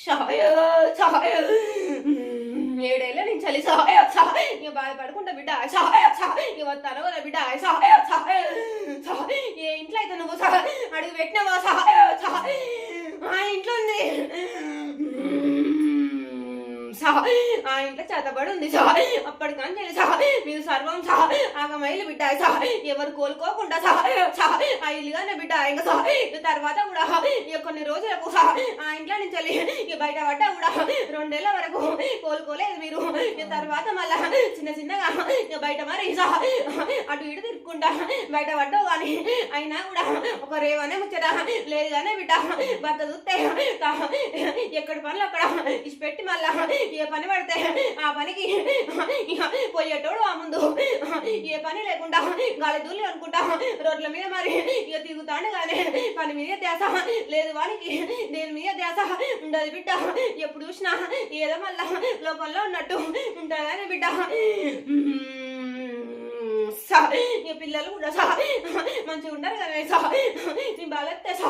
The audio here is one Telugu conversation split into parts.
సాయ సాయ ఏడేళ్ళ నేను చలి సాయ సాయ ఇక బాధపడుకుంటా బిడ్డ సాయ సాయ ఇక వస్తాను కదా బిడ్డ సాయ సాయ సాయ ఏ ఇంట్లో అయితే నువ్వు సహా అడుగు పెట్టినావా? సాయ సాయ ఆ ఇంట్లో ఉంది. సా ఆ ఇంట్లో చేతబడి ఉంది సా అప్పటికని తెలిసి సా మీరు సర్వం సా ఆగమైలు బిడ్డ సా ఎవరు కోలుకోకుండా సా సా ఆ ఇల్లుగానే బిడ్డ ఇంకా సా తర్వాత కూడా ఇక కొన్ని రోజులకు సా ఆ ఇంట్లో నుంచి వెళ్ళి బయట పడ్డా కూడా రెండేళ్ళ వరకు కోలుకోలేదు మీరు. తర్వాత మళ్ళా చిన్న చిన్నగా ఇక బయట మరి సా అటు ఇటు తిరుక్కుంటా బయట పడ్డావు కానీ అయినా కూడా ఒక రేవనే ముచ్చట లేదు కానీ బిడ్డ భర్త చూస్తే ఎక్కడ ఎక్కడి పనులు అక్కడ ఇచ్చి పెట్టి మళ్ళా ఏ పని పడితే ఆ పనికి పోయేటోడు ఆ ముందు. ఏ పని లేకుండా గాలి దూలి అనుకుంటా రోడ్ల మీద మరి ఇక తిరుగుతాడు కానీ పని మీద ధ్యాస. లేదు వానికి దేని మీద ధ్యాస? ఉండదు బిడ్డ. ఎప్పుడు చూసినా ఏదో మళ్ళా లోకంలో ఉన్నట్టు ఉంటాడు కానీ బిడ్డ సా ఈ పిల్లలు కూడా సా మంచిగా ఉండరు కదా సా నీ బలత్తే సా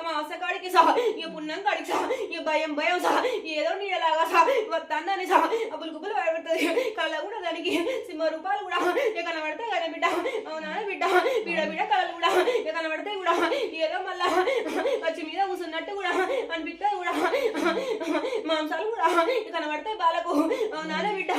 మా అసకాడికి సా ఇక పుణ్యం కాడికి సా ఇక భయం భయం సా ఏదో నీడలాగా సా వస్తానని సా అప్పులు గుబ్బులు పడుతుంది కళ్ళ కూడా దానికి సింహ రూపాయలు కూడా ఇక కనబడతాయి కదా బిడ్డ అవునా బిడ్డ బిడ బిడ కళ్ళు కూడా ఇక కనబడతాయి కూడా ఏదో మళ్ళా వచ్చి మీద కూర్చున్నట్టు కూడా అనిపిస్తుంది కూడా మాంసాలు కూడా కనబడతాయి బాలకు అవునా బిడ్డ?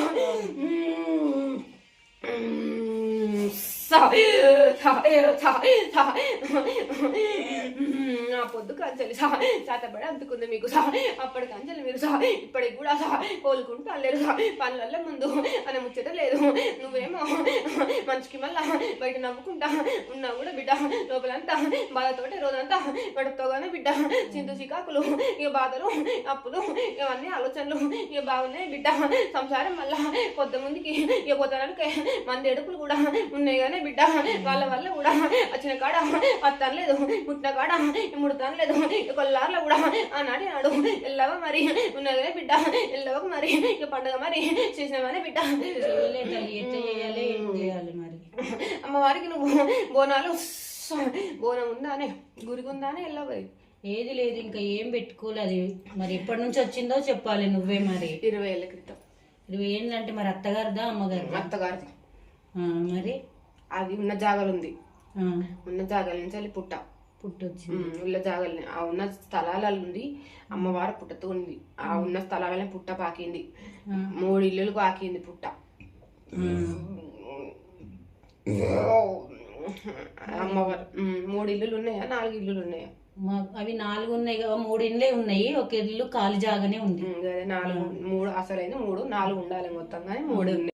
నా పొద్దు కంచెలు సా చేతబడి అందుకుంది మీకు సా అప్పటి కంచెలు మీరు సా ఇప్పటికి కూడా సా కోలుకుంటూ అల్లేరు సా పనులలో ముందు అని ముచ్చట లేదు నువ్వేమో మంచికి మళ్ళా బయట నవ్వుకుంటా ఉన్నా కూడా బిడ్డ లోపలంతా బాధతోటి రోజంతా గడుపుతాగానే బిడ్డ. చింత చికాకులు ఇక బాధలు అప్పులు ఇవన్నీ ఆలోచనలు ఇక బాగున్నాయి బిడ్డ. సంసారం మళ్ళా కొత్త ముందుకి ఇక పోతానికి మంది ఎడుపులు కూడా ఉన్నాయి కానీ బిడ్డ వాళ్ళ వల్ల కూడా వచ్చిన కాడ అత్తనలేదు పుట్టిన కాడ ముడతానలేదు కొల్లార్లో కూడా ఆనాటి నాడు ఎల్లవ మరి ఉన్నదే బిడ్డ ఎల్లవకు మరి ఇక పండుగ మరి చేసినవనే బిడ్డ. చేయలే ఎట్లా చేయాలి ఏం చేయాలి మరి? అమ్మవారికి నువ్వు బోనాలు బోనం ఉందానే గురికి ఉందానే ఎల్లవ ఏది లేదు ఇంకా ఏం పెట్టుకోలేదు. మరి ఎప్పటి నుంచి వచ్చిందో చెప్పాలి నువ్వే మరి. ఇరవై ఏళ్ళ క్రితం. ఇరవై ఏంటంటే మరి అత్తగారిదా అమ్మగారిదా? అత్తగారిది. మరి? అది ఉన్న జాగలు ఉంది. ఉన్న జాగల నుంచి వెళ్ళి పుట్ట. పుట్టొచ్చింది. ఉల్ల జాగల్ని. ఆ ఉన్న స్థలాలలో ఉంది. అమ్మవారు పుట్టతో ఉంది. ఆ ఉన్న స్థలాలని పుట్ట పాకింది. మూడు ఇల్లులు పాకింది పుట్ట. అమ్మవారు. మూడు ఇల్లులు ఉన్నాయా? నాలుగు ఇల్లులు ఉన్నాయా? అవి నాలుగు ఉన్నాయి కదా మూడు ఇండ్లే ఉన్నాయి. ఒక ఇల్లు ఖాళీ జాగానే ఉంది. నాలుగు మూడు అసలైన మూడు నాలుగు ఉండాలి మొత్తం కానీ మూడు ఉన్నాయి.